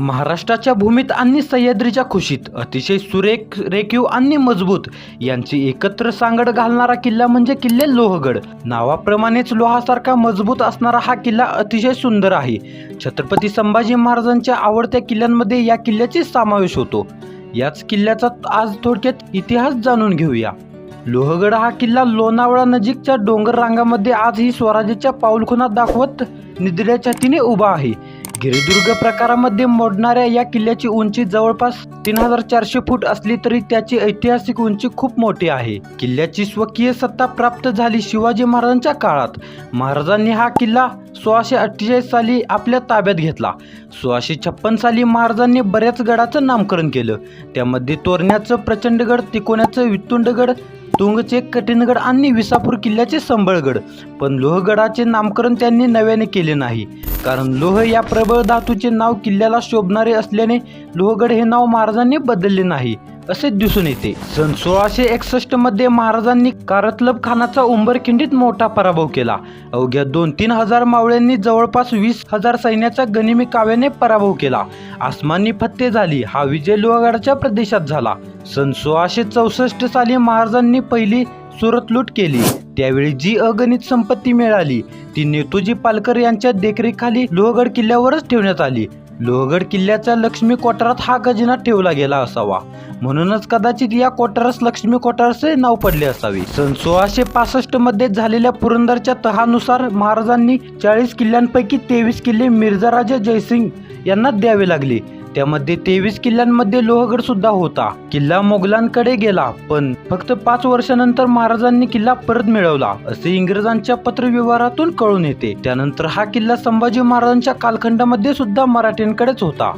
महाराष्ट्राच्या भूमीत आणि सह्याद्रीच्या खुशीत अतिशय सुरेख रेखीव आणि मजबूत यांची एकत्र सांगड घालणारा किल्ला म्हणजे किल्ले लोहगड. नावाप्रमाणेच लोहासारखा मजबूत असणारा हा किल्ला अतिशय सुंदर आहे. छत्रपती संभाजी महाराजांच्या आवडत्या किल्ल्यांमध्ये या किल्ल्याचा समावेश होतो. याच किल्ल्याचा आज थोडक्यात इतिहास जाणून घेऊया. लोहगड हा किल्ला लोणावळा नजीकच्या डोंगर रांगामध्ये आजही स्वराज्याच्या पाऊलखुणा दाखवत निधड्याच्या छातीने उभा आहे. गिरिदुर्ग प्रकारामध्ये मोडणाऱ्या या किल्ल्याची उंची जवळपास तीन हजार चारशे फूट असली तरी त्याची ऐतिहासिक उंची खूप मोठी आहे. किल्ल्याची स्वकीय सत्ता प्राप्त झाली शिवाजी महाराजांच्या काळात. महाराजांनी हा किल्ला सोळाशे अठ्ठेचाळीस साली आपल्या ताब्यात घेतला. सोळाशे छप्पन साली महाराजांनी बऱ्याच गडाचं नामकरण केलं. त्यामध्ये तोरण्याचं प्रचंडगड तिकोण्याचं वितुंडगड तुंगचे कठीणगड आणि विसापूर किल्ल्याचे संबळगड. पण लोहगडाचे नामकरण त्यांनी नव्याने केले नाही. कारण लोह या प्रबळ धातूचे नाव किल्ल्याला शोभणारे असल्याने लोहगड हे नाव महाराजांनी बदलले नाही असे दिसून येते. सन सोळाशे एकसष्टमध्ये महाराजांनी कारतलब खानाचा उंबरखिंडीत मोठा पराभव केला. अवघ्या दोन तीन हजार मावळ्यांनी जवळपास वीस हजार सैन्याचा गनिमी काव्याने पराभव केला. आसमानी फत्ते झाली हा विजय लोहगडाच्या प्रदेशात झाला. सन सोळाशे चौसष्ट साली महाराजांनी पहिली सुरत लूट केली. त्यावेळी जी अगणित संपत्ती मिळाली ती नेतोजी पालकर यांच्या देखरेखाली लोहगड किल्ल्यावरच ठेवण्यात आली. लोहगड किल्ल्याच्या लक्ष्मी कोठारात हा खजिना ठेवला गेला असावा. म्हणूनच कदाचित या कोठारास लक्ष्मी कोठारचे नाव पडले असावे. सन सोळाशे पासष्टमध्ये झालेल्या पुरंदरच्या तहानुसार महाराजांनी चाळीस किल्ल्यांपैकी तेवीस किल्ले मिर्झाराजा जयसिंग यांना द्यावे लागले. त्यामध्ये तेवीस किल्ल्यांमध्ये लोहगड सुद्धा होता. किल्ला मोगलांकडे गेला पण फक्त पाच वर्षानंतर महाराजांनी किल्ला परत मिळवला असे इंग्रजांच्या पत्रव्यवहारातून कळून येते. त्यानंतर हा किल्ला संभाजी महाराजांच्या कालखंडामध्ये सुद्धा मराठ्यांकडेच होता.